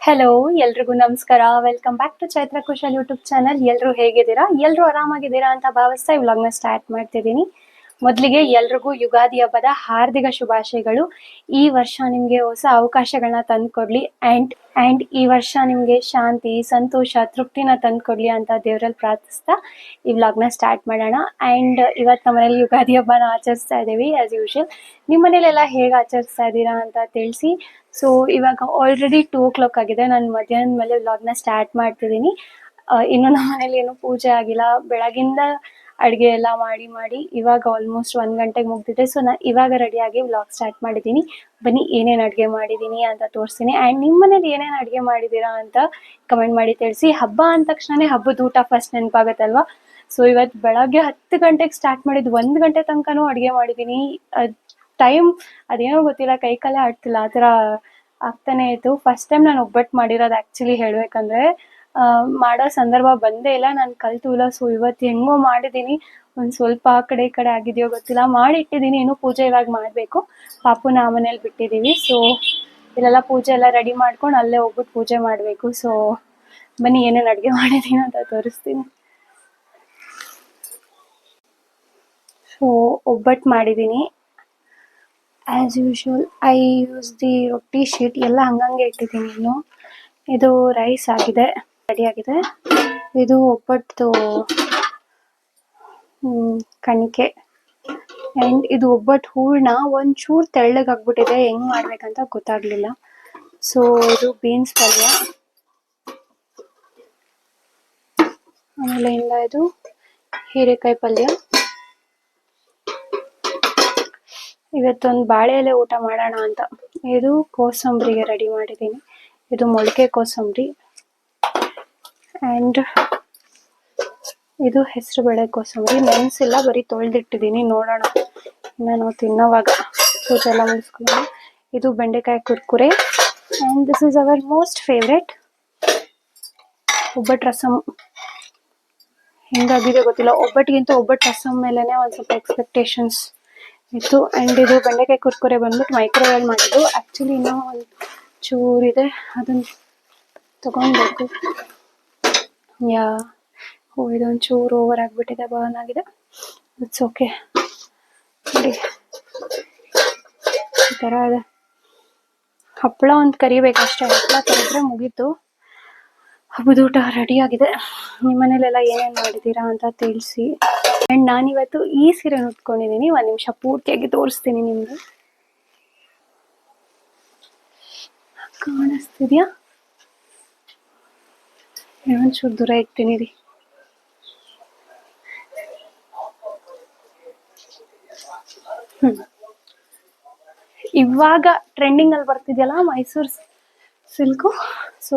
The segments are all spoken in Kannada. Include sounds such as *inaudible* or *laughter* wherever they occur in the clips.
ಹಲೋ ಎಲ್ರಿಗೂ ನಮಸ್ಕಾರ. Welcome back to Chaitra Kushal YouTube channel ಎಲ್ಲರೂ ಹೇಗಿದ್ದೀರಾ? ಎಲ್ಲರೂ ಆರಾಮಾಗಿದ್ದೀರಾ ಅಂತ ಭಾವಿಸ್ತಾ ಈ ವ್ಲಾಗ್ನ ಸ್ಟಾರ್ಟ್ ಮಾಡ್ತಿದ್ದೀನಿ. ಮೊದಲಿಗೆ ಎಲ್ರಿಗೂ ಯುಗಾದಿ ಹಬ್ಬದ ಹಾರ್ದಿಕ ಶುಭಾಶಯಗಳು. ಈ ವರ್ಷ ನಿಮಗೆ ಹೊಸ ಅವಕಾಶಗಳನ್ನ ತಂದ್ಕೊಡ್ಲಿ. ಅಂಡ್ ಅಂಡ್ ಈ ವರ್ಷ ನಿಮಗೆ ಶಾಂತಿ, ಸಂತೋಷ, ತೃಪ್ತಿನ ತಂದ್ಕೊಡ್ಲಿ ಅಂತ ದೇವರಲ್ಲಿ ಪ್ರಾರ್ಥಿಸ್ತಾ ಈ ವ್ಲಾಗ್ನ ಸ್ಟಾರ್ಟ್ ಮಾಡೋಣ. ಅಂಡ್ ಇವತ್ತು ನಮ್ಮನೇಲಿ ಯುಗಾದಿ ಹಬ್ಬನ ಆಚರಿಸ್ತಾ ಇದ್ದೀವಿ ಆಸ್ ಯೂಶುವಲ್ ನಿಮ್ಮ ಮನೇಲೆಲ್ಲ ಹೇಗೆ ಆಚರಿಸ್ತಾ ಇದ್ದೀರಾ ಅಂತ ತಿಳಿಸಿ. ಸೊ ಇವಾಗ ಆಲ್ರೆಡಿ ಟೂ ಓ ಕ್ಲಾಕ್ ಆಗಿದೆ. ನಾನು ಮಧ್ಯಾಹ್ನದ ಮೇಲೆ ವ್ಲಾಗ್ನ ಸ್ಟಾರ್ಟ್ ಮಾಡ್ತಿದ್ದೀನಿ. ಇನ್ನು ನಮ್ಮ ಮನೇಲಿ ಏನು ಪೂಜೆ ಆಗಿಲ್ಲ. ಬೆಳಗಿಂದ ಅಡುಗೆ ಎಲ್ಲ ಮಾಡಿ ಮಾಡಿ ಇವಾಗ ಆಲ್ಮೋಸ್ಟ್ ಒಂದ್ ಗಂಟೆಗೆ ಮುಗ್ದಿದೆ. ಸೊ ನಾನು ಇವಾಗ ರೆಡಿಯಾಗಿ ವ್ಲಾಗ್ ಸ್ಟಾರ್ಟ್ ಮಾಡಿದ್ದೀನಿ. ಬನ್ನಿ ಏನೇನು ಅಡುಗೆ ಮಾಡಿದ್ದೀನಿ ಅಂತ ತೋರಿಸ್ತೀನಿ. ಆ್ಯಂಡ್ ನಿಮ್ಮ ಮನೇಲಿ ಏನೇನು ಅಡುಗೆ ಮಾಡಿದ್ದೀರಾ ಅಂತ ಕಮೆಂಟ್ ಮಾಡಿ ತಿಳಿಸಿ. ಹಬ್ಬ ಅಂದ ತಕ್ಷಣನೇ ಹಬ್ಬದ ಊಟ ಫಸ್ಟ್ ನೆನಪಾಗತ್ತಲ್ವಾ? ಸೊ ಇವತ್ತು ಬೆಳಗ್ಗೆ ಹತ್ತು ಗಂಟೆಗೆ ಸ್ಟಾರ್ಟ್ ಮಾಡಿದ್ದು ಒಂದು ಗಂಟೆ ತನಕನೂ ಅಡುಗೆ ಮಾಡಿದ್ದೀನಿ ಟೈಮ್ ಅದೇನೋ ಗೊತ್ತಿಲ್ಲ, ಕೈ ಕಾಲೇ ಆಡ್ತಿಲ್ಲ, ಆ ಥರ ಆಗ್ತಾನೆ ಇತ್ತು. ಫಸ್ಟ್ ಟೈಮ್ ನಾನು ಒಬ್ಬಟ್ಟು ಮಾಡಿರೋದು ಆ್ಯಕ್ಚುಲಿ ಹೇಳಬೇಕಂದ್ರೆ ಮಾಡೋ ಸಂದರ್ಭ ಬಂದೇ ಇಲ್ಲ. ನಾನು ಇಲ್ಲ ಸೊ ಇವತ್ತು ಹೆಂಗೋ ಮಾಡಿದ್ದೀನಿ ಒಂದು ಸ್ವಲ್ಪ ಕಡೆ ಈ ಕಡೆ ಆಗಿದೆಯೋ ಗೊತ್ತಿಲ್ಲ. ಮಾಡಿಟ್ಟಿದ್ದೀನಿ ಏನು ಪೂಜೆ ಇವಾಗ ಮಾಡಬೇಕು. ಪಾಪು ನಾ ಮನೇಲಿ ಬಿಟ್ಟಿದ್ದೀವಿ ಸೊ ಇಲ್ಲೆಲ್ಲ ಪೂಜೆ ಎಲ್ಲ ರೆಡಿ ಮಾಡ್ಕೊಂಡು ಅಲ್ಲೇ ಹೋಗ್ಬಿಟ್ಟು ಪೂಜೆ ಮಾಡಬೇಕು. ಸೊ ಬನ್ನಿ, ಏನೇನು ಅಡುಗೆ ಮಾಡಿದ್ದೀನಿ ಅಂತ ತೋರಿಸ್ತೀನಿ. ಸೊ ಒಬ್ಬಟ್ಟು ಮಾಡಿದ್ದೀನಿ as usual I use the roti sheet ಎಲ್ಲ ಹಂಗಂಗೆ ಇಟ್ಟಿದ್ದೀನಿ ಇನ್ನು. ಇದು ರೈಸ್ ಆಗಿದೆ. ರೆಡಿ ಆಗಿದೆ ಇದು ಒಬ್ಬಟ್ಟು ಕಣಿಕೆ. ಆ್ಯಂಡ್ ಇದು ಒಬ್ಬಟ್ಟು ಹೂರ್ಣ ಒಂಚೂರು ತೆಳ್ಳಗೆ ಆಗ್ಬಿಟ್ಟಿದೆ. ಹೆಂಗ್ ಮಾಡ್ಬೇಕಂತ ಗೊತ್ತಾಗ್ಲಿಲ್ಲ. ಸೊ ಇದು ಬೀನ್ಸ್ ಪಲ್ಯ. ಆಮೇಲೆ ಇಂದ ಇದು ಹೀರೆಕಾಯಿ ಪಲ್ಯ. ಇವತ್ತೊಂದು ಬಾಳೆ ಊಟ ಮಾಡೋಣ ಅಂತ. ಇದು ಕೋಸಂಬರಿಗೆ ರೆಡಿ ಮಾಡಿದ್ದೀನಿ. ಇದು ಮೊಳಕೆ ಕೋಸಂಬರಿ. ಆ್ಯಂಡ್ ಇದು ಹೆಸರು ಬೇಳೆ ಕೋಸಂಬರಿ ನೆನೆಸಿಲ್ಲ ಬರೀ ತೊಳೆದಿಟ್ಟಿದ್ದೀನಿ, ನೋಡೋಣ. ನಾನು ತಿನ್ನೋವಾಗ ಪೂಜೆ ಎಲ್ಲ ಮುಗಿಸ್ಕೊಂಡು. ಇದು ಬೆಂಡೆಕಾಯಿ Kurkure. And this is our most favourite obbattu rasam ಹೆಂಗಾಗಿದೆ ಗೊತ್ತಿಲ್ಲ. ಒಬ್ಬಟ್ಟಿಗಿಂತ ಒಬ್ಬಟ್ಟು ರಸಮ್ ಮೇಲೇ ಒಂದು ಸ್ವಲ್ಪ ಎಕ್ಸ್ಪೆಕ್ಟೇಷನ್ಸ್ ಇತ್ತು. ಆ್ಯಂಡ್ ಇದು ಬೆಂಡೆಕಾಯಿ ಕುರ್ಕುರೆ ಬಂದ್ಬಿಟ್ಟು ಮೈಕ್ರೋವೇವ್ ಮಾಡಿದ್ದು. ಆ್ಯಕ್ಚುಲಿ ಇನ್ನೂ ಒಂದು ಚೂರಿದೆ. ಅದನ್ನು ತಗೊಳ್ಬೇಕು ಯಾ ಇದೊಂದು ಚೂರು ಓವರ್ ಆಗಿಬಿಟ್ಟಿದೆ ಬರ್ನ್ ಆಗಿದೆ ಇಟ್ಸ್ ಓಕೆ ನೋಡಿ. ಈ ಥರ ಇದೆ. ಹಪ್ಪಳ ಒಂದು ಕರಿಬೇಕಷ್ಟೇ. ಹಪ್ಪಳ ಕರೆದ್ರೆ ಮುಗೀತು. ಹಬ್ಬದ ಊಟ ರೆಡಿ ಆಗಿದೆ. ನಿಮ್ಮ ಮನೇಲೆಲ್ಲ ಏನೇನು ಮಾಡಿದ್ದೀರಾ ಅಂತ ತಿಳಿಸಿ. ಆ್ಯಂಡ್ ನಾನಿವತ್ತು ಈ ಸೀರೆ ಉಟ್ಕೊಂಡಿದ್ದೀನಿ. ಒಂದು ನಿಮಿಷ ಪೂರ್ತಿಯಾಗಿ ತೋರಿಸ್ತೀನಿ ನಿಮಗೆ. ಕಾಣಿಸ್ತಿದ್ಯಾ? ಒಂಚೂರು ದೂರ ಇಡ್ತೀನಿ ರೀ. ಇವಾಗ ಟ್ರೆಂಡಿಂಗ್ ಅಲ್ಲಿ ಬರ್ತಿದೆಯಲ್ಲ ಮೈಸೂರು ಸಿಲ್ಕು ಸೊ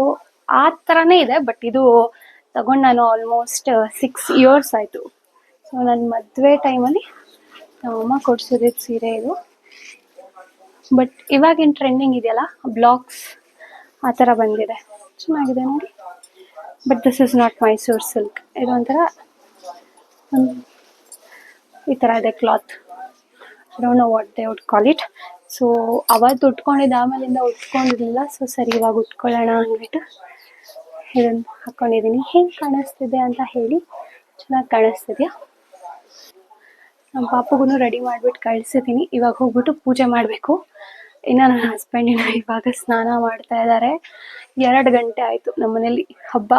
ಆ ಥರನೇ ಇದೆ ಬಟ್ ಇದು ತಗೊಂಡು ನಾನು ಆಲ್ಮೋಸ್ಟ್ ಸಿಕ್ಸ್ ಇಯರ್ಸ್ ಆಯಿತು. ಸೊ ನನ್ನ ಮದುವೆ ಟೈಮಲ್ಲಿ ನಮ್ಮಮ್ಮ ಕೊಡ್ಸಿದ್ದು ಸೀರೆ ಇದು. ಬಟ್ ಇವಾಗಿನ ಟ್ರೆಂಡಿಂಗ್ ಇದೆಯಲ್ಲ? ಬ್ಲಾಕ್ಸ್ ಆ ಥರ ಬಂದಿದೆ. ಚೆನ್ನಾಗಿದೆ ನೋಡಿ. But this is not Mysore silk ಇದೊಂಥರ ಈ ಥರ ಇದೆ cloth don't know what they would call it so ಅವತ್ತು ಉಟ್ಕೊಂಡಿದ್ದ, ಆಮೇಲಿಂದ ಉಟ್ಕೊಂಡಿರಲಿಲ್ಲ. ಸೊ ಸರಿ, ಇವಾಗ ಉಟ್ಕೊಳ್ಳೋಣ ಅಂದ್ಬಿಟ್ಟು ಇದನ್ನು ಹಾಕ್ಕೊಂಡಿದ್ದೀನಿ ಹೆಂಗೆ ಕಾಣಿಸ್ತಿದೆ ಅಂತ ಹೇಳಿ, ಚೆನ್ನಾಗಿ ಕಾಣಿಸ್ತಿದೆಯಾ? ನಮ್ಮ ಪಾಪಗೂ ರೆಡಿ ಮಾಡಿಬಿಟ್ಟು ಕಳಿಸಿದ್ದೀನಿ. ಇವಾಗ ಹೋಗ್ಬಿಟ್ಟು ಪೂಜೆ ಮಾಡಬೇಕು. ಇನ್ನು ನನ್ನ ಹಸ್ಬೆಂಡಿನ ಇವಾಗ ಸ್ನಾನ ಮಾಡ್ತಾ ಇದ್ದಾರೆ ಎರಡು ಗಂಟೆ ಆಯಿತು ನಮ್ಮನೇಲಿ ಹಬ್ಬ.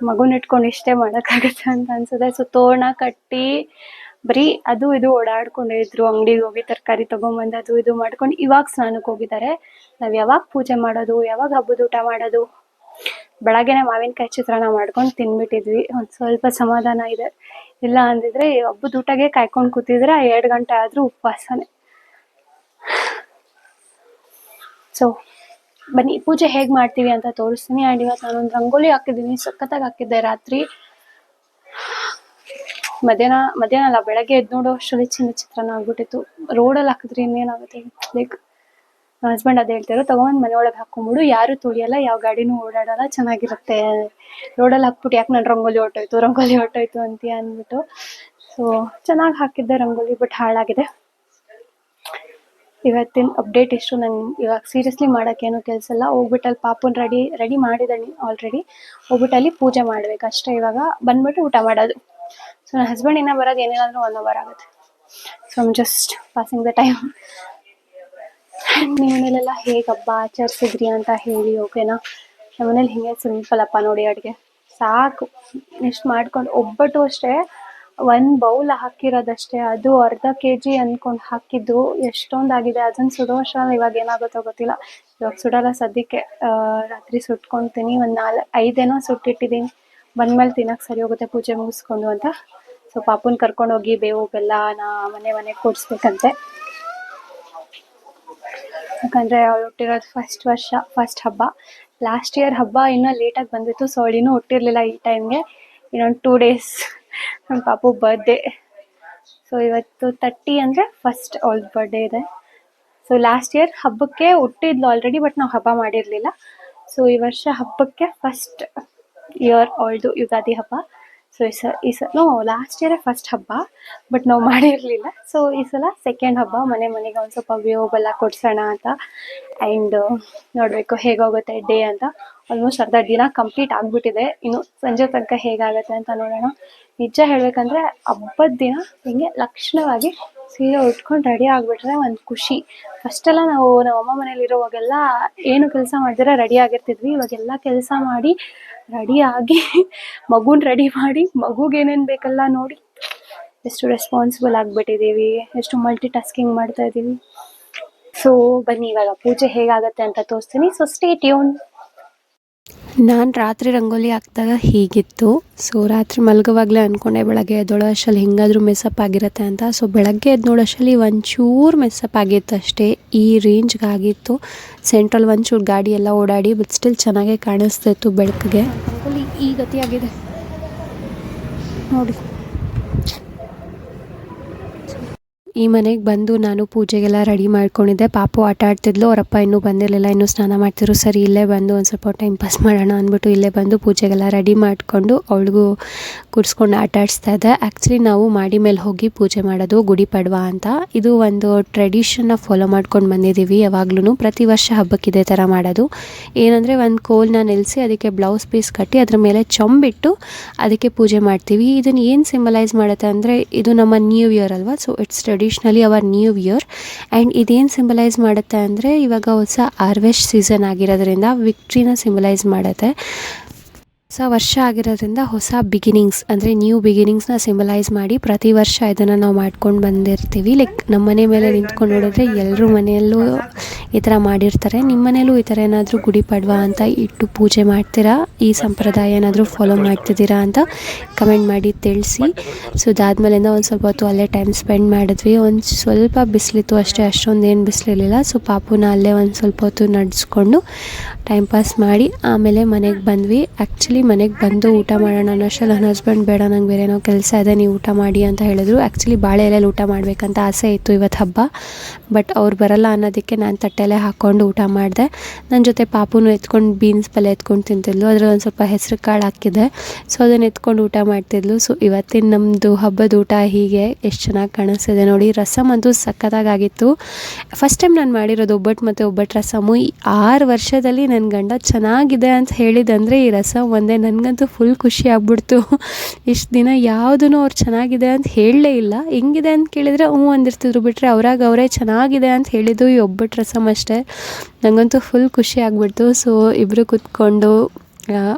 ಮಗುನ ಇಟ್ಕೊಂಡು ಇಷ್ಟೇ ಮಾಡೋಕ್ಕಾಗತ್ತೆ ಅಂತ ಅನ್ಸುತ್ತೆ. ಸೊ ತೋರಣ ಕಟ್ಟಿ ಬರೀ ಅದು ಇದು ಓಡಾಡ್ಕೊಂಡೇ ಇದ್ರು. ಅಂಗಡಿಗೆ ಹೋಗಿ ತರಕಾರಿ ತೊಗೊಂಬಂದು ಅದು ಇದು ಮಾಡ್ಕೊಂಡು ಇವಾಗ ಸ್ನಾನಕ್ಕೆ ಹೋಗಿದ್ದಾರೆ. ನಾವು ಯಾವಾಗ ಪೂಜೆ ಮಾಡೋದು, ಯಾವಾಗ ಹಬ್ಬದ ಊಟ ಮಾಡೋದು? ಬೆಳಗ್ಗೆನೆ ಮಾವಿನಕಾಯಿ ಚಿತ್ರಾನ್ನ ಮಾಡ್ಕೊಂಡು ತಿನ್ಬಿಟ್ಟಿದ್ವಿ. ಒಂದು ಸ್ವಲ್ಪ ಸಮಾಧಾನ ಇದೆ. ಇಲ್ಲ ಅಂದಿದ್ರೆ ಹಬ್ಬದ ಊಟಗೆ ಕಾಯ್ಕೊಂಡು ಕೂತಿದ್ರೆ ಎರಡು ಗಂಟೆ ಆದರೂ ಉಪವಾಸನೆ. ಸೊ ಬನ್ನಿ ಪೂಜೆ ಹೇಗೆ ಮಾಡ್ತೀವಿ ಅಂತ ತೋರಿಸ್ತೀನಿ. ಆ್ಯಂಡ್ ಇವತ್ತು ನಾನೊಂದು ರಂಗೋಲಿ ಹಾಕಿದ್ದೀನಿ, ಸಖತ್ತಾಗಿ ಹಾಕಿದ್ದೆ ರಾತ್ರಿ. ಮಧ್ಯಾಹ್ನ ಮಧ್ಯಾಹ್ನ ಅಲ್ಲ, ಬೆಳಗ್ಗೆ ಎದ್ದು ನೋಡೋ ಅಷ್ಟರಲ್ಲಿ ಚಿನ್ನ ಚಿತ್ರನ ಆಗ್ಬಿಟ್ಟಿತ್ತು. ರೋಡಲ್ಲಿ ಹಾಕಿದ್ರೆ ಇನ್ನೇನಾಗುತ್ತೆ? ಲೈಕ್ ನನ್ನ ಹಸ್ಬೆಂಡ್ ಅದು ಹೇಳ್ತಾರೆ ತಗೊಂಡ್ ಮನೆ ಒಳಗೆ ಹಾಕೊಂಡ್ಬಿಡು ಯಾರು ತುಳಿಯಲ್ಲ, ಯಾವ ಗಾಡಿನೂ ಓಡಾಡಲ್ಲ, ಚೆನ್ನಾಗಿರುತ್ತೆ. ರೋಡಲ್ಲಿ ಹಾಕ್ಬಿಟ್ಟು ಯಾಕೆ ನನ್ನ ರಂಗೋಲಿ ಹೊಟ್ಟೋಯ್ತು ರಂಗೋಲಿ ಹೊಟ್ಟೋಯ್ತು ಅಂತ ಅಂದ್ಬಿಟ್ಟು. ಸೊ ಚೆನ್ನಾಗಿ ಹಾಕಿದ್ದೆ ರಂಗೋಲಿ ಬಟ್ ಹಾಳಾಗಿದೆ. ಇವತ್ತಿನ ಅಪ್ಡೇಟ್ ಇಷ್ಟು ನಂಗೆ ಇವಾಗ ಸೀರಿಯಸ್ಲಿ ಮಾಡೋಕ್ಕೇನು ಕೆಲಸ ಇಲ್ಲ. ಹೋಗ್ಬಿಟ್ಟು ಅಲ್ಲಿ ಪಾಪುನ ರೆಡಿ ರೆಡಿ ಮಾಡಿದ್ದಾನೆ ಆಲ್ರೆಡಿ ಹೋಗ್ಬಿಟ್ಟು ಅಲ್ಲಿ ಪೂಜೆ ಮಾಡ್ಬೇಕು. ಅಷ್ಟೇ ಇವಾಗ ಬಂದ್ಬಿಟ್ಟು ಊಟ ಮಾಡೋದು. ಸೊ ನನ್ನ ಹಸ್ಬೆಂಡ್ ಇನ್ನೂ ಬರೋದು ಏನೇನಾದರೂ ಒನ್ ಅವರ್ ಆಗುತ್ತೆ. So I'm just passing the time ನಿಮ್ಮ ಮನೇಲೆಲ್ಲ ಹೇಗೆ ಹಬ್ಬ ಆಚರಿಸಿದ್ರಿ ಅಂತ ಹೇಳಿ ಓಕೆನಾ ನಮ್ಮ ಮನೇಲಿ ಹಿಂಗೆ ಸಿಂಪಲ್ ಅಪ್ಪ ನೋಡಿ ಅಡುಗೆ. ಸಾಕು. ಇಷ್ಟು ಮಾಡ್ಕೊಂಡು ಒಬ್ಬಟ್ಟು ಅಷ್ಟೇ. ಒಂದು ಬೌಲ್ ಹಾಕಿರೋದಷ್ಟೇ, ಅದು ಅರ್ಧ ಕೆ ಜಿ ಅಂದ್ಕೊಂಡು ಹಾಕಿದ್ದು ಎಷ್ಟೊಂದಾಗಿದೆ ಅದನ್ನು ಸುಡೋ ಅಷ್ಟ್ರಲ್ಲಿ ಇವಾಗ ಏನಾಗುತ್ತೋ ಗೊತ್ತಿಲ್ಲ. ಇವಾಗ ಸುಡಲ್ಲ ಸದ್ಯಕ್ಕೆ. ರಾತ್ರಿ ಸುಟ್ಕೊತೀನಿ, ಒಂದು ನಾಲ್, ಐದೇನೋ ಸುಟ್ಟಿಟ್ಟಿದ್ದೀನಿ. ಬಂದ್ಮೇಲೆ ತಿನ್ನೋಕೆ ಸರಿ ಹೋಗುತ್ತೆ, ಪೂಜೆ ಮುಗಿಸ್ಕೊಂಡು ಅಂತ. ಸೊ ಪಾಪುನ ಕರ್ಕೊಂಡು ಹೋಗಿ, ಬೇವು, ಬೆಲ್ಲ ನಾ ಮನೆ ಮನೆ ಕೊಡಿಸ್ಬೇಕಂತೆ. ಯಾಕಂದರೆ ಅವಳು ಹುಟ್ಟಿರೋದು ಫಸ್ಟ್ ವರ್ಷ ಫಸ್ಟ್ ಹಬ್ಬ. ಲಾಸ್ಟ್ ಇಯರ್ ಹಬ್ಬ ಇನ್ನೂ ಲೇಟಾಗಿ ಬಂದಿತ್ತು ಸೊ ಅವಳಿನೂ ಹುಟ್ಟಿರ್ಲಿಲ್ಲ ಈ ಟೈಮ್ಗೆ ಇನ್ನೊಂದು ಟೂ ಡೇಸ್ ನಮ್ಮ ಪಾಪು ಬರ್ಡೇ ಸೊ ಇವತ್ತು ತರ್ಟಿ ಅಂದರೆ ಫಸ್ಟ್ ಆಲ್ ಬರ್ಡೇ ಇದೆ. ಸೊ ಲಾಸ್ಟ್ ಇಯರ್ ಹಬ್ಬಕ್ಕೆ ಹುಟ್ಟಿದ್ಲು ಆಲ್ರೆಡಿ ಬಟ್ ನಾವು ಹಬ್ಬ ಮಾಡಿರಲಿಲ್ಲ. ಸೊ ಈ ವರ್ಷ ಹಬ್ಬಕ್ಕೆ ಫಸ್ಟ್ ಇಯರ್ ಅವಳದು ಯುಗಾದಿ ಹಬ್ಬ. ಸೊ ಈ ಸ, ಈ ಸಲ ಲಾಸ್ಟ್ ಇಯರೇ ಫಸ್ಟ್ ಹಬ್ಬ ಬಟ್ ನಾವು ಮಾಡಿರಲಿಲ್ಲ. ಸೊ ಈ ಸಲ ಸೆಕೆಂಡ್ ಹಬ್ಬ, ಮನೆ ಮನೆಗೆ ಒಂದು ಸ್ವಲ್ಪ ವ್ಯೂ ಬೆಲ್ಲ ಕೊಡ್ಸೋಣ ಅಂತ. ಆ್ಯಂಡ್ ನೋಡಬೇಕು ಹೇಗೋಗುತ್ತೆ ಡೇ ಅಂತ. ಆಲ್ಮೋಸ್ಟ್ ಅರ್ಧ ದಿನ ಕಂಪ್ಲೀಟ್ ಆಗಿಬಿಟ್ಟಿದೆ. ಇನ್ನು ಸಂಜೆ ತನಕ ಹೇಗಾಗತ್ತೆ ಅಂತ ನೋಡೋಣ. ನಿಜ ಹೇಳಬೇಕಂದ್ರೆ ಹಬ್ಬದ ದಿನ ಹಿಂಗೆ ಲಕ್ಷಣವಾಗಿ ಸೀರೆ ಉಟ್ಕೊಂಡು ರೆಡಿ ಆಗಿಬಿಟ್ರೆ ಒಂದು ಖುಷಿ. ಫಸ್ಟೆಲ್ಲ ನಾವು ನಮ್ಮ ಅಮ್ಮ ಮನೇಲಿ ಇರೋವಾಗೆಲ್ಲ ಏನು ಕೆಲಸ ಮಾಡಿದ್ರೆ ರೆಡಿ ಆಗಿರ್ತಿದ್ವಿ. ಇವಾಗೆಲ್ಲ ಕೆಲಸ ಮಾಡಿ ರೆಡಿ ಆಗಿ *laughs* ಮಗುನ ರೆಡಿ ಮಾಡಿ ಮಗುಗೆ ಏನೇನು ಬೇಕಲ್ಲ ನೋಡಿ ಎಷ್ಟು ರೆಸ್ಪಾನ್ಸಿಬಲ್ ಆಗಿಬಿಟ್ಟಿದ್ದೀವಿ ಎಷ್ಟು ಮಲ್ಟಿ ಟಾಸ್ಕಿಂಗ್ ಮಾಡ್ತಾ ಇದ್ದೀವಿ ಸೊ ಬನ್ನಿ ಇವಾಗ ಪೂಜೆ ಹೇಗಾಗತ್ತೆ ಅಂತ ತೋರಿಸ್ತೀನಿ. ಸೊ ಸ್ಟೇ ಟ್ಯೂನ್ ನಾನು ರಾತ್ರಿ ರಂಗೋಲಿ ಹಾಕ್ದಾಗ ಹೀಗಿತ್ತು. ಸೊ ರಾತ್ರಿ ಮಲಗುವಾಗಲೇ ಅಂದ್ಕೊಂಡೆ ಬೆಳಗ್ಗೆ ಎದ್ದೋಳೋ ಅಷ್ಟಲ್ಲಿ ಹೆಂಗಾದರೂ ಮೆಸ್ಸಪ್ ಆಗಿರುತ್ತೆ ಅಂತ. ಸೊ ಬೆಳಗ್ಗೆ ಎದ್ದು ಅಷ್ಟಲ್ಲಿ ಒಂಚೂರು ಮೆಸ್ಸಪ್ ಆಗಿತ್ತು ಅಷ್ಟೇ. ಈ ರೇಂಜ್ಗೆ ಆಗಿತ್ತು ಸೆಂಟ್ರಲ್ ಒಂಚೂರು ಗಾಡಿ ಎಲ್ಲ ಓಡಾಡಿ ಬಟ್ ಸ್ಟಿಲ್ ಚೆನ್ನಾಗೇ ಕಾಣಿಸ್ತಿತ್ತು ಬೆಳಕಿಗೆ. ಈ ಗತಿಯಾಗಿದೆ. ನೋಡಿ. ಈ ಮನೆಗೆ ಬಂದು ನಾನು ಪೂಜೆಗೆಲ್ಲ ರೆಡಿ ಮಾಡ್ಕೊಂಡಿದ್ದೆ. ಪಾಪು ಆಟ ಆಡ್ತಿದ್ಲು ಅವರಪ್ಪ ಇನ್ನೂ ಬಂದಿರಲಿಲ್ಲ, ಇನ್ನೂ ಸ್ನಾನ ಮಾಡ್ತಿದ್ರು. ಸರಿ, ಇಲ್ಲೇ ಬಂದು ಒಂದು ಸ್ವಲ್ಪ ಟೈಮ್ ಪಾಸ್ ಮಾಡೋಣ ಅಂದ್ಬಿಟ್ಟು ಇಲ್ಲೇ ಬಂದು ಪೂಜೆಗೆಲ್ಲ ರೆಡಿ ಮಾಡಿಕೊಂಡು ಅವಳಿಗೂ ಕೂರಿಸ್ಕೊಂಡು ಆಟ ಆಡಿಸ್ತಾ ಇದ್ದೆ. ಆ್ಯಕ್ಚುಲಿ ನಾವು ಮಾಡಿ ಮೇಲೆ ಹೋಗಿ ಪೂಜೆ ಮಾಡೋದು ಗುಡಿ ಪಡ್ವಾ ಅಂತ. ಇದು ಒಂದು ಟ್ರೆಡಿಷನ್ನ ಫಾಲೋ ಮಾಡ್ಕೊಂಡು ಬಂದಿದ್ದೀವಿ ಯಾವಾಗ್ಲೂ ಪ್ರತಿ ವರ್ಷ ಹಬ್ಬಕ್ಕೆ ಇದೇ ಥರ ಮಾಡೋದು. ಏನಂದರೆ ಒಂದು ಕೋಲ್ನ ನಿಲ್ಲಿಸಿ ಅದಕ್ಕೆ ಬ್ಲೌಸ್ ಪೀಸ್ ಕಟ್ಟಿ ಅದ್ರ ಮೇಲೆ ಚೊಂಬಿಟ್ಟು ಅದಕ್ಕೆ ಪೂಜೆ ಮಾಡ್ತೀವಿ. ಇದನ್ನು ಏನು ಸಿಂಬಲೈಸ್ ಮಾಡುತ್ತೆ ಅಂದರೆ ಇದು ನಮ್ಮ ನ್ಯೂ ಇಯರ್ ಅಲ್ವಾ? So it's traditionally our new year and ಇದೇನು ಸಿಂಬಲೈಸ್ ಮಾಡುತ್ತೆ ಅಂದರೆ ಇವಾಗ ಹೊಸ ಹಾರ್ವೆಸ್ಟ್ ಸೀಸನ್ ಆಗಿರೋದ್ರಿಂದ ವಿಕ್ಟ್ರಿನ ಸಿಂಬಲೈಸ್ ಮಾಡುತ್ತೆ. ಹೊಸ ವರ್ಷ ಆಗಿರೋದ್ರಿಂದ ಹೊಸ ಬಿಗಿನಿಂಗ್ಸ್ ಅಂದರೆ ನ್ಯೂ ಬಿಗಿನಿಂಗ್ಸ್ನ ಸಿಂಬಲೈಸ್ ಮಾಡಿ ಪ್ರತಿ ವರ್ಷ ಇದನ್ನು ನಾವು ಮಾಡ್ಕೊಂಡು ಬಂದಿರ್ತೀವಿ. ಲೈಕ್ ನಮ್ಮ ಮನೆ ಮೇಲೆ ನಿಂತ್ಕೊಂಡು ನೋಡಿದ್ರೆ ಎಲ್ಲರೂ ಮನೆಯಲ್ಲೂ ಈ ಥರ ಮಾಡಿರ್ತಾರೆ. ನಿಮ್ಮ ಮನೇಲೂ ಈ ಥರ ಏನಾದರೂ ಗುಡಿ ಪಡ್ವ ಅಂತ ಇಟ್ಟು ಪೂಜೆ ಮಾಡ್ತೀರಾ? ಈ ಸಂಪ್ರದಾಯ ಏನಾದರೂ ಫಾಲೋ ಮಾಡ್ತಿದ್ದೀರಾ ಅಂತ ಕಮೆಂಟ್ ಮಾಡಿ ತಿಳಿಸಿ. ಸೊ ಅದಾದ್ಮೇಲಿಂದ ಒಂದು ಸ್ವಲ್ಪ ಹೊತ್ತು ಅಲ್ಲೇ ಟೈಮ್ ಸ್ಪೆಂಡ್ ಮಾಡಿದ್ವಿ. ಒಂದು ಸ್ವಲ್ಪ ಬಿಸಿಲಿತ್ತು ಅಷ್ಟೇ, ಅಷ್ಟೊಂದು ಏನು ಬಿಸಿಲಿರಲಿಲ್ಲ. ಸೊ ಪಾಪುನ ಅಲ್ಲೇ ಒಂದು ಸ್ವಲ್ಪ ಹೊತ್ತು ನಡೆಸ್ಕೊಂಡು ಟೈಮ್ ಪಾಸ್ ಮಾಡಿ ಆಮೇಲೆ ಮನೆಗೆ ಬಂದ್ವಿ. ಆ್ಯಕ್ಚುಲಿ ಮನೆಗೆ ಬಂದು ಊಟ ಮಾಡೋಣ. ಅನ್ನೋಷ್ಟು ನನ್ನ ಹಸ್ಬೆಂಡ್ ಬೇಡ, ನಂಗೆ ಬೇರೆ ಏನೋ ಕೆಲಸ ಇದೆ, ನೀವು ಊಟ ಮಾಡಿ ಅಂತ ಹೇಳಿದ್ರು. ಆ್ಯಕ್ಚುಲಿ ಬಾಳೆ ಎಲೆಯಲ್ಲಿ ಊಟ ಮಾಡಬೇಕಂತ ಆಸೆ ಇತ್ತು ಇವತ್ತು ಹಬ್ಬ. ಬಟ್ ಅವ್ರು ಬರಲ್ಲ ಅನ್ನೋದಕ್ಕೆ ನಾನು ತಟ್ಟೆಲೆ ಹಾಕ್ಕೊಂಡು ಊಟ ಮಾಡಿದೆ. ನನ್ನ ಜೊತೆ ಪಾಪುನು ಎತ್ಕೊಂಡು ಬೀನ್ಸ್ ಪಲ್ಯ ಎತ್ಕೊಂಡು ತಿಂತಿದ್ಲು. ಅದ್ರಲ್ಲಿ ಒಂದು ಸ್ವಲ್ಪ ಹೆಸರು ಕಾಳು ಹಾಕಿದ್ದೆ. ಸೊ ಅದನ್ನು ಎತ್ಕೊಂಡು ಊಟ ಮಾಡ್ತಿದ್ಲು. ಸೊ ಇವತ್ತಿನ ನಮ್ಮದು ಹಬ್ಬದ ಊಟ ಹೀಗೆ ಎಷ್ಟು ಚೆನ್ನಾಗಿ ಕಾಣಿಸ್ತಿದೆ ನೋಡಿ. ರಸಮ್ ಅಂತೂ ಸಖತ್ತಾಗಿತ್ತು ಫಸ್ಟ್ ಟೈಮ್ ನಾನು ಮಾಡಿರೋದು ಒಬ್ಬಟ್ಟು ಮತ್ತು ಒಬ್ಬಟ್ಟು ರಸಮು. ಈ ಆರು ವರ್ಷದಲ್ಲಿ ನನ್ನ ಗಂಡ ಚೆನ್ನಾಗಿದೆ ಅಂತ ಹೇಳಿದಂದರೆ ಈ ರಸಮ್ ನನಗಂತೂ ಫುಲ್ ಖುಷಿ ಆಗ್ಬಿಡ್ತು. ಇಷ್ಟು ದಿನ ಯಾವುದೂ ಅವ್ರು ಚೆನ್ನಾಗಿದೆ ಅಂತ ಹೇಳಲೇ ಇಲ್ಲ. ಹೆಂಗಿದೆ ಅಂತ ಕೇಳಿದರೆ ಹ್ಞೂ ಅಂದಿರ್ತಿದ್ರು ಬಿಟ್ಟರೆ ಅವ್ರಾಗ ಅವರೇ ಚೆನ್ನಾಗಿದೆ ಅಂತ ಹೇಳಿದ್ದು ಈ ಒಬ್ಬಟ್ಟು ರಸಮ್ ಅಷ್ಟೇ. ನನಗಂತೂ ಫುಲ್ ಖುಷಿ ಆಗ್ಬಿಡ್ತು. ಸೊ ಇಬ್ಬರು ಕೂತ್ಕೊಂಡು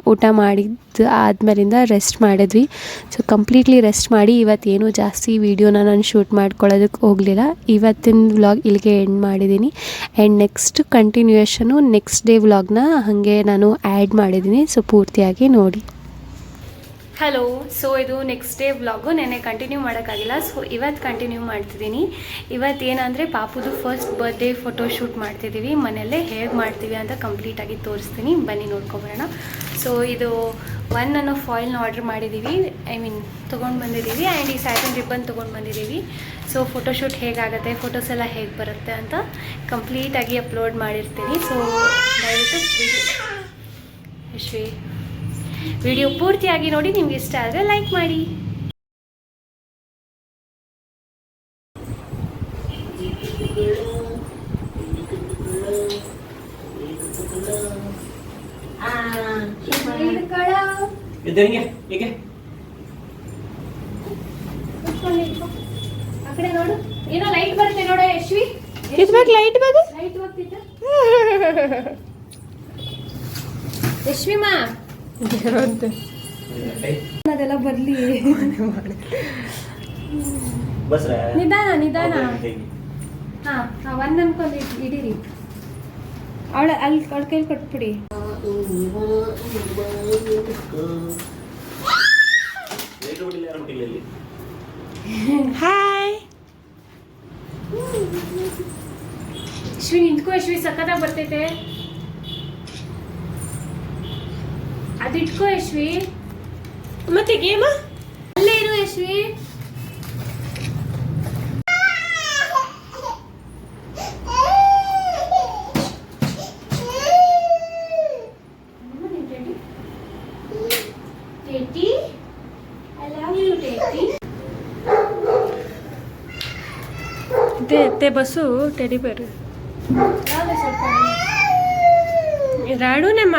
ಊಟ ಮಾಡಿದ್ದು ಆದಮೇಲಿಂದ ರೆಸ್ಟ್ ಮಾಡಿದ್ವಿ. ಸೊ ಕಂಪ್ಲೀಟ್ಲಿ ರೆಸ್ಟ್ ಮಾಡಿ ಇವತ್ತೇನು ಜಾಸ್ತಿ ವೀಡಿಯೋನ ನಾನು ಶೂಟ್ ಮಾಡ್ಕೊಳ್ಳೋದಕ್ಕೆ ಹೋಗಲಿಲ್ಲ. ಇವತ್ತಿನ ವ್ಲಾಗ್ ಇಲ್ಲಿಗೆ ಎಂಡ್ ಮಾಡಿದ್ದೀನಿ. And next continuation next day ವ್ಲಾಗ್ನ ಹಾಗೆ ನಾನು ಆ್ಯಡ್ ಮಾಡಿದ್ದೀನಿ. ಸೊ ಪೂರ್ತಿಯಾಗಿ ನೋಡಿ. ಹಲೋ ಸೊ ಇದು ನೆಕ್ಸ್ಟ್ ಡೇ ವ್ಲಾಗು ನೆನ್ನೆ ಕಂಟಿನ್ಯೂ ಮಾಡೋಕ್ಕಾಗಿಲ್ಲ ಸೊ ಇವತ್ತು ಕಂಟಿನ್ಯೂ ಮಾಡ್ತಿದ್ದೀನಿ. ಇವತ್ತು ಏನಂದರೆ ಪಾಪುದು ಫಸ್ಟ್ ಬರ್ತ್ಡೇ ಫೋಟೋ ಶೂಟ್ ಮಾಡ್ತಿದ್ದೀವಿ ಮನೆಯಲ್ಲೇ ಹೇಗೆ ಮಾಡ್ತೀವಿ ಅಂತ ಕಂಪ್ಲೀಟಾಗಿ ತೋರಿಸ್ತೀನಿ. ಬನ್ನಿ ನೋಡ್ಕೊಬರೋಣ. ಸೊ ಇದು ಒನ್ ಅನ್ನೋ ಫಾಯಿಲ್ನ ಆರ್ಡರ್ ಮಾಡಿದ್ದೀವಿ ಐ ಮೀನ್ ತೊಗೊಂಡು ಬಂದಿದ್ದೀವಿ ಆ್ಯಂಡ್ ಈ ಸ್ಯಾಟನ್ ರಿಬ್ಬನ್ ತೊಗೊಂಡು ಬಂದಿದ್ದೀವಿ ಸೊ ಫೋಟೋಶೂಟ್ ಹೇಗಾಗುತ್ತೆ ಫೋಟೋಸ್ ಎಲ್ಲ ಹೇಗೆ ಬರುತ್ತೆ ಅಂತ ಕಂಪ್ಲೀಟಾಗಿ ಅಪ್ಲೋಡ್ ಮಾಡಿರ್ತೀನಿ. ಸೊ ದಯವಿಟ್ಟು ಯಶ್ವಿ. ವಿಡಿಯೋ ಪೂರ್ತಿಯಾಗಿ ನೋಡಿ ನಿಮ್ಗೆ ಇಷ್ಟ ಆದರೆ ಲೈಕ್ ಮಾಡಿ. ಇದ್ದನಿಗೆ ಕಡೆ ನೋಡು. ಏನೋ ಲೈಟ್ ಬರುತ್ತೆ ನೋಡು ಯಶ್ವಿ. ಲೈಟ್ ಬಗ್ಗೆ ಲೈಟ್ ಹೋಗ್ತಿದ್ದ ಯಶ್ವಿಮಾ. ಅದೆಲ್ಲ ಬರ್ಲಿ. ನಿಧಾನ ನಿಧಾನ. ಹಾ ಹಾ ಒಂದ್ ಅನ್ಕೊಂಡು ಇಡ್- ಇಡೀರಿ. ಅವಳ ಅಲ್ಲಿ ಅವಳ ಕೈಲಿ ಕೊಟ್ಬಿಡಿ. ಹಾಯ್ ಶ್ರೀ ನಿಂತ್ಕೋ ಶ್ರೀ ಸಖತ್ತಾಗಿ ಬರ್ತೈತೆ. ಅದಿಟ್ಕೋ ಯಶ್ವಿ. ಮತ್ತೆ ಗೇಮ ಅಲ್ಲೇ ಇರು ಯಶ್ವಿ. ಎತ್ತೆ bus teddy bear. ರಾಡುನೆಮ್ಮ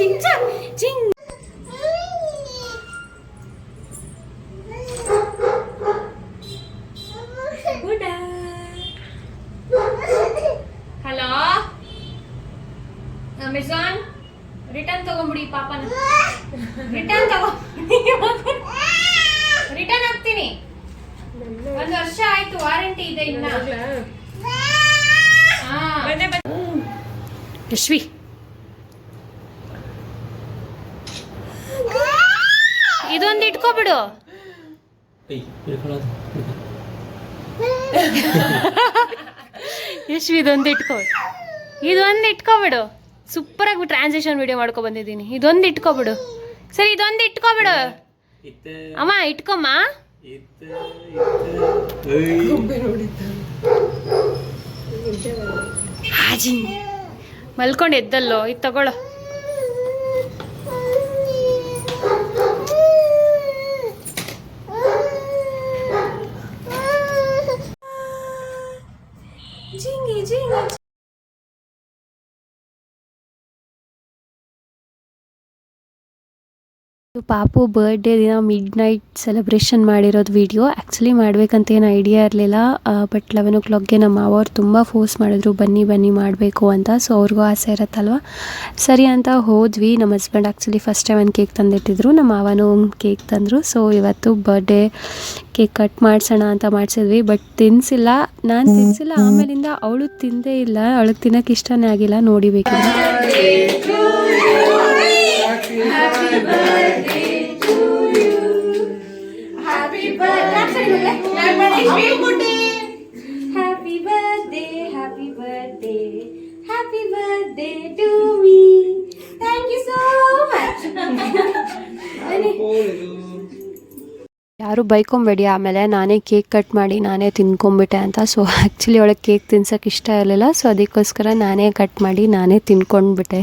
ಜಿಂಗ್ ಜಿಂಗ್. ಚಾಕ್, ಜಿಂಗ್ ಗುಡ್. ಹಲೋ? ಅಮೆಝಾನ್ ರಿಟರ್ನ್ ತಗೊಂಬಿಡಿ ಪಾಪನ. ರಿಟರ್ನ್ ತಗೋ. ರಿಟರ್ನ್ ಹಾಕ್ತೀನಿ. ಒಂದು ವರ್ಷ ಆಯ್ತು ವಾರಂಟಿ ಇದೆ ಇನ್ನ. ಹಾ. ಯಶ್ವಿ. *laughs* ಇಟ್ಕೊಬಿಡು ಯಶ್ವಿ ಇದೊಂದು ಇಟ್ಕೋ. ಇದೊಂದು ಇಟ್ಕೊಬಿಡು. ಸೂಪರ್ ಆಗಿ ಟ್ರಾನ್ಸಾಕ್ಷನ್ ವಿಡಿಯೋ ಮಾಡ್ಕೊ ಬಂದಿದ್ದೀನಿ. ಇದೊಂದು ಇಟ್ಕೊಬಿಡು. ಸರಿ ಇದೊಂದು ಇಟ್ಕೊಬಿಡು. ಅಮ್ಮ ಇಟ್ಕೊಮ್ಮ. ಹಾಜಿ ಮಲ್ಕೊಂಡು ಎದ್ದಲ್ಲೋ ಇದು ತಗೊಳ್ಳೋ. ಪಾಪು ಬರ್ಡೇ ದಿನ ಮಿಡ್ ನೈಟ್ ಸೆಲೆಬ್ರೇಷನ್ ಮಾಡಿರೋದು ವಿಡಿಯೋ ಆ್ಯಕ್ಚುಲಿ ಮಾಡಬೇಕಂತ ಏನು ಐಡಿಯಾ ಇರಲಿಲ್ಲ. ಬಟ್ ಲೆವೆನ್ ಓ ಕ್ಲಾಕ್ಗೆ ನಮ್ಮ ಮಾವ ಅವ್ರು ತುಂಬ ಫೋರ್ಸ್ ಮಾಡಿದ್ರು, ಬನ್ನಿ ಬನ್ನಿ ಮಾಡಬೇಕು ಅಂತ. ಸೊ ಅವ್ರಿಗೂ ಆಸೆ ಇರತ್ತಲ್ವ ಸರಿ ಅಂತ ಹೋದ್ವಿ. ನಮ್ಮ ಹಸ್ಬೆಂಡ್ ಆ್ಯಕ್ಚುಲಿ ಫಸ್ಟ್ ಟೈಮ್ ಒಂದು ಕೇಕ್ ತಂದಿಟ್ಟಿದ್ರು. ನಮ್ಮ ಮಾವನೂ ಕೇಕ್ ತಂದರು. ಸೊ ಇವತ್ತು ಬರ್ಡೇ ಕೇಕ್ ಕಟ್ ಮಾಡಿಸೋಣ ಅಂತ ಮಾಡಿಸಿದ್ವಿ. ಬಟ್ ತಿನ್ಸಿಲ್ಲ. ನಾನು ತಿನ್ಸಿಲ್ಲ. ಆಮೇಲಿಂದ ಅವಳು ತಿಂದೇ ಇಲ್ಲ. ಅವಳಿಗೆ ತಿನ್ನೋಕೆ ಇಷ್ಟನೇ ಆಗಿಲ್ಲ. ನೋಡಿ ಬೇಕಿದ್ರೆ. Happy birthday happy birthday happy birthday to me thank you so much ಯಾರು ಬೈಕೊಂಬೇಡಿ ಆಮೇಲೆ ನಾನೇ ಕೇಕ್ ಕಟ್ ಮಾಡಿ ನಾನೇ ತಿನ್ಕೊಂಬಿಟ್ಟೆ ಅಂತ. ಸೊ ಆ್ಯಕ್ಚುಲಿ ಅವಳಿಗೆ ಕೇಕ್ ತಿನ್ಸೋಕೆ ಇಷ್ಟ ಇರಲಿಲ್ಲ. ಸೊ ಅದಕ್ಕೋಸ್ಕರ ನಾನೇ ಕಟ್ ಮಾಡಿ ನಾನೇ ತಿನ್ಕೊಂಡ್ಬಿಟ್ಟೆ.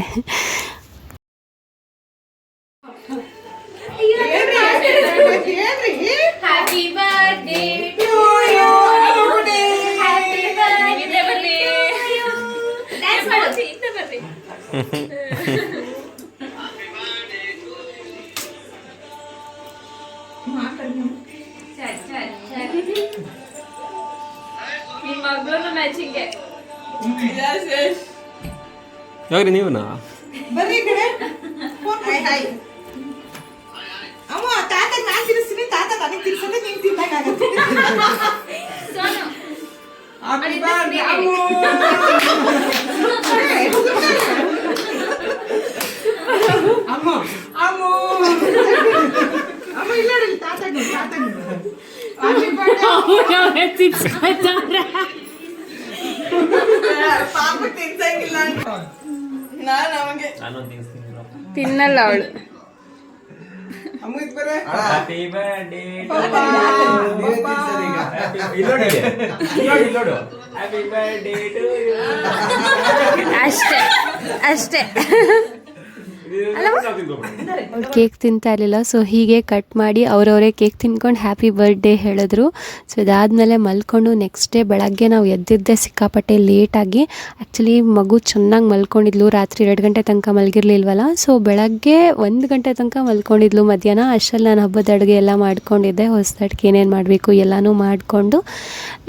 ಚಲ್ ಚಲ್ ಚಲ್ ನಿಮ್ಮ ಮಗಳು ಮ್ಯಾಚಿಂಗ್ಗೆ ಯಾವ್ರಿ ನೀವುನಾ? ಬರ್ರಿ ಈ ಕಡೆ. ಫೋನ್ ಹಾಯ್ ಹಾಯ್ ಅಮ್ಮ ತಾತ ನಾನ್ ತಿರ್ಸ್ತೀನಿ ತಾತ ನನಗೆ ತಿರ್ಸದೆ ನೀನ್ ತಿನ್ನಕ್ಕಾಗತ್ತೆ ಸೋನು. Happy birthday, ಅಮ್ಮು. ಅಮ್ಮ. ಅಮ್ಮ. ಅಮ್ಮ ಇಲ್ಲ ತಾತಗೆ ತಾತಗೆ. ಪಾಪ ತಿನ್ಸಂಗಿಲ್ಲ. ನಾನ್ ಅವಾಗ. ತಿನ್ನಲ್ಲ ಅವಳು. ಅಮ್ಮ ಇದು ಬರೇ. Happy birthday happy birthday to ಅಷ್ಟೇ ಅಷ್ಟೇ. ಅವ್ಳು ಕೇಕ್ ತಿಂತಾ ಇರಲಿಲ್ಲ ಸೊ ಹೀಗೆ ಕಟ್ ಮಾಡಿ ಅವರವರೇ ಕೇಕ್ ತಿನ್ಕೊಂಡು ಹ್ಯಾಪಿ ಬರ್ಡೇ ಹೇಳಿದ್ರು. ಸೊ ಇದಾದಮೇಲೆ ಮಲ್ಕೊಂಡು ನೆಕ್ಸ್ಟ್ ಡೇ ಬೆಳಗ್ಗೆ ನಾವು ಎದ್ದಿದ್ದೆ ಸಿಕ್ಕಾಪಟ್ಟೆ ಲೇಟಾಗಿ ಆ್ಯಕ್ಚುಲಿ ಮಗು ಚೆನ್ನಾಗಿ ಮಲ್ಕೊಂಡಿದ್ಲು ರಾತ್ರಿ ಎರಡು ಗಂಟೆ ತನಕ ಮಲಗಿರ್ಲಿಲ್ವಲ್ಲ ಸೊ ಬೆಳಗ್ಗೆ ಒಂದು ಗಂಟೆ ತನಕ ಮಲ್ಕೊಂಡಿದ್ಲು ಮಧ್ಯಾಹ್ನ ಅಷ್ಟರಲ್ಲಿ ನಾನು ಹಬ್ಬದ ಅಡುಗೆ ಎಲ್ಲ ಮಾಡ್ಕೊಂಡಿದ್ದೆ ಹೊಸದಡ್ಗೆ ಏನೇನು ಮಾಡಬೇಕು ಎಲ್ಲನೂ ಮಾಡಿಕೊಂಡು.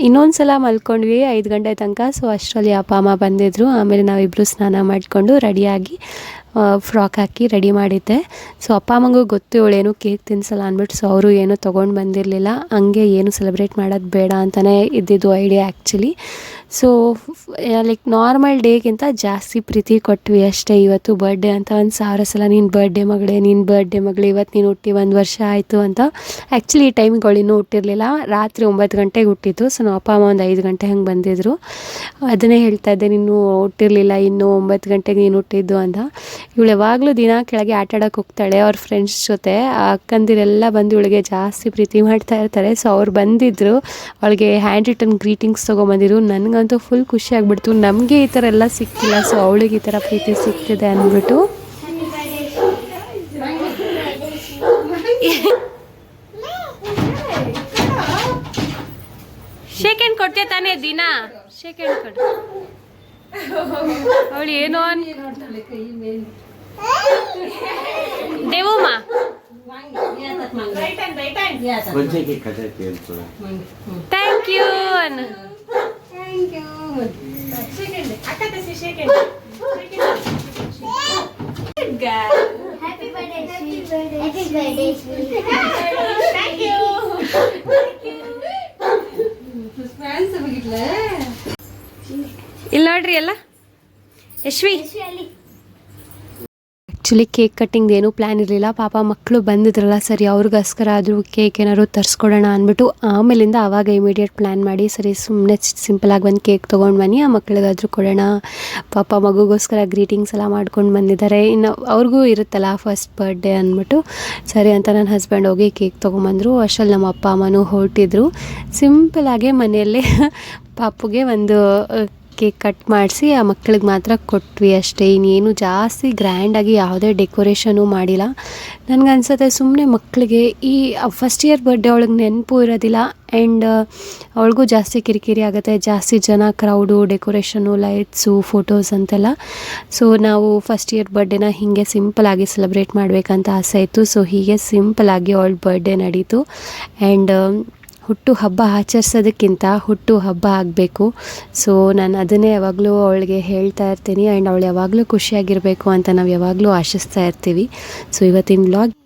ಇನ್ನೊಂದು ಸಲ ಮಲ್ಕೊಂಡ್ವಿ ಐದು ಗಂಟೆ ತನಕ ಸೊ ಅಷ್ಟರಲ್ಲಿ ಅಪ್ಪ ಅಮ್ಮ ಬಂದಿದ್ದರು ಆಮೇಲೆ ನಾವಿಬ್ಬರು ಸ್ನಾನ ಮಾಡಿಕೊಂಡು ರೆಡಿಯಾಗಿ ಫ್ರಾಕ್ ಹಾಕಿ ರೆಡಿ ಮಾಡಿದ್ದೆ. ಸೊ ಅಪ್ಪ ಅಮ್ಮಂಗೂ ಗೊತ್ತು ಇವಳೇನು ಕೇಕ್ ತಿನ್ಸಲ್ಲ ಅಂದ್ಬಿಟ್ಟು ಸೊ ಅವರು ಏನು ತೊಗೊಂಡು ಬಂದಿರಲಿಲ್ಲ. ಹಂಗೆ ಏನು ಸೆಲೆಬ್ರೇಟ್ ಮಾಡೋದು ಬೇಡ ಅಂತಲೇ ಇದ್ದಿದ್ದು idea actually so like normal ಡೇಗಿಂತ ಜಾಸ್ತಿ ಪ್ರೀತಿ ಕೊಟ್ವಿ ಅಷ್ಟೇ ಇವತ್ತು ಬರ್ಡೇ ಅಂತ. ಒಂದು ಸಾವಿರ ಸಲ ನೀನು ಬರ್ಡೇ ಮಗಳೇ, ನೀನು ಬರ್ಡೇ ಮಗಳೇ ಇವತ್ತು ನೀನು ಹುಟ್ಟಿ ಒಂದು ವರ್ಷ ಆಯಿತು ಅಂತ. ಆ್ಯಕ್ಚುಲಿ ಈ ಟೈಮ್ಗಳು ಇನ್ನೂ ಹುಟ್ಟಿರಲಿಲ್ಲ. ರಾತ್ರಿ ಒಂಬತ್ತು ಗಂಟೆಗೆ ಹುಟ್ಟಿದ್ದು ಸೊ ನಮ್ಮ ಅಪ್ಪ, ಅಮ್ಮ ಒಂದು ಐದು ಗಂಟೆ ಹಂಗೆ ಬಂದಿದ್ದರು ಅದನ್ನೇ ಹೇಳ್ತಾ ಇದ್ದೆ ನೀನು ಹುಟ್ಟಿರಲಿಲ್ಲ. ಇನ್ನೂ ಒಂಬತ್ತು ಗಂಟೆಗೆ ನೀನು ಹುಟ್ಟಿದ್ದು ಅಂತ. ಇವಳು ಯಾವಾಗಲೂ ದಿನ ಕೆಳಗೆ ಆಟ ಆಡೋಕೆ ಹೋಗ್ತಾಳೆ. ಅವ್ರ ಫ್ರೆಂಡ್ಸ್ ಜೊತೆ ಅಕ್ಕಂದಿರೆಲ್ಲ ಬಂದು ಇವಳಿಗೆ ಜಾಸ್ತಿ ಪ್ರೀತಿ ಮಾಡ್ತಾ ಇರ್ತಾರೆ. ಸೊ ಅವ್ರು ಬಂದಿದ್ದರು ಅವಳಿಗೆ ಹ್ಯಾಂಡ್ ರಿಟರ್ನ್ ಗ್ರೀಟಿಂಗ್ಸ್ ತೊಗೊಂಬಂದಿದ್ರು. ನನಗಂತೂ ಫುಲ್ ಖುಷಿ ಆಗ್ಬಿಡ್ತು. ನಮಗೆ ಈ ಥರ ಎಲ್ಲ ಸಿಕ್ಕಿಲ್ಲ ಸೊ ಅವಳಿಗೆ ಈ ಥರ ಪ್ರೀತಿ ಸಿಗ್ತಿದೆ ಅಂದ್ಬಿಟ್ಟು. ಶೇಕ್ ಕೊಟ್ಟೆ ತಾನೇ ದಿನ? ಶೇಕ್ ಹ್ಯಾಂಡ್ ಕೊಡು. ಅವಳು ಏನೋ ಅನ್ ದೇವಮ್ಮ ಥ್ಯಾಂಕ್ ಯು ಇಲ್ಲ ನೋಡ್ರಿ ಎಲ್ಲ? ಯಶ್ವಿ? ಆ್ಯಕ್ಚುಲಿ ಕೇಕ್ ಕಟ್ಟಿಂಗ್ದು ಏನೂ ಪ್ಲ್ಯಾನ್ ಇರಲಿಲ್ಲ. ಪಾಪ ಮಕ್ಕಳು ಬಂದಿದ್ರಲ್ಲ, ಸರಿ ಅವ್ರಿಗೋಸ್ಕರ ಆದರೂ ಕೇಕ್ ಏನಾದ್ರು ತರಿಸ್ಕೊಡೋಣ ಅಂದ್ಬಿಟ್ಟು ಆಮೇಲಿಂದ ಆವಾಗ ಇಮಿಡಿಯೇಟ್ ಪ್ಲ್ಯಾನ್ ಮಾಡಿ, ಸರಿ ಸುಮ್ಮನೆ ಸಿಂಪಲಾಗಿ ಒಂದು ಕೇಕ್ ತೊಗೊಂಡು ಬನ್ನಿ, ಆ ಮಕ್ಕಳಿಗಾದರೂ ಕೊಡೋಣ. ಪಾಪ ಮಗುಗೋಸ್ಕರ ಗ್ರೀಟಿಂಗ್ಸ್ ಎಲ್ಲ ಮಾಡ್ಕೊಂಡು ಬಂದಿದ್ದಾರೆ. ಇನ್ನು ಅವ್ರಿಗೂ ಇರುತ್ತಲ್ಲ ಫಸ್ಟ್ ಬರ್ಡೇ ಅಂದ್ಬಿಟ್ಟು, ಸರಿ ಅಂತ ನನ್ನ ಹಸ್ಬೆಂಡ್ ಹೋಗಿ ಕೇಕ್ ತೊಗೊಂಬಂದರು. ಅಷ್ಟರಲ್ಲಿ ನಮ್ಮ ಅಪ್ಪ, ಅಮ್ಮನೂ ಹೊರಟಿದ್ರು. ಸಿಂಪಲಾಗೆ ಮನೆಯಲ್ಲೇ *laughs* ಪಾಪುಗೆ ಒಂದು ಕೇಕ್ ಕಟ್ ಮಾಡಿಸಿ ಆ ಮಕ್ಕಳಿಗೆ ಮಾತ್ರ ಕೊಟ್ವಿ ಅಷ್ಟೇ. ಇನ್ನೇನು ಜಾಸ್ತಿ ಗ್ರ್ಯಾಂಡಾಗಿ ಯಾವುದೇ ಡೆಕೋರೇಷನು ಮಾಡಿಲ್ಲ. ನನಗನ್ಸುತ್ತೆ ಸುಮ್ಮನೆ ಮಕ್ಕಳಿಗೆ ಈ ಫಸ್ಟ್ ಇಯರ್ ಬರ್ಡೇ ಅವಳಿಗೆ ನೆನಪು ಇರೋದಿಲ್ಲ. ಆ್ಯಂಡ್ ಅವಳಿಗೂ ಜಾಸ್ತಿ ಕಿರಿಕಿರಿ ಆಗುತ್ತೆ. ಜಾಸ್ತಿ ಜನ ಕ್ರೌಡು ಡೆಕೋರೇಷನು ಲೈಟ್ಸು ಫೋಟೋಸ್ ಅಂತೆಲ್ಲ. ಸೊ ನಾವು ಫಸ್ಟ್ ಇಯರ್ ಬರ್ಡೇನ ಹೀಗೆ ಸಿಂಪಲಾಗಿ ಸೆಲೆಬ್ರೇಟ್ ಮಾಡಬೇಕಂತ ಆಸೆ ಇತ್ತು. ಸೊ ಹೀಗೆ ಸಿಂಪಲಾಗಿ ಅವಳ ಬರ್ಡೇ ನಡೀತು. ಆ್ಯಂಡ್ ಹುಟ್ಟು ಹಬ್ಬ ಆಚರಿಸೋದಕ್ಕಿಂತ ಹುಟ್ಟು ಹಬ್ಬ ಆಗಬೇಕು. ಸೊ ನಾನು ಅದನ್ನೇ ಯಾವಾಗಲೂ ಅವಳಿಗೆ ಹೇಳ್ತಾ ಇರ್ತೀನಿ. ಆ್ಯಂಡ್ ಅವಳು ಯಾವಾಗಲೂ ಖುಷಿಯಾಗಿರಬೇಕು ಅಂತ ನಾವು ಯಾವಾಗಲೂ ಆಶಿಸ್ತಾ ಇರ್ತೀವಿ. ಸೊ ಇವತ್ತಿನ ವ್ಲಾಗ್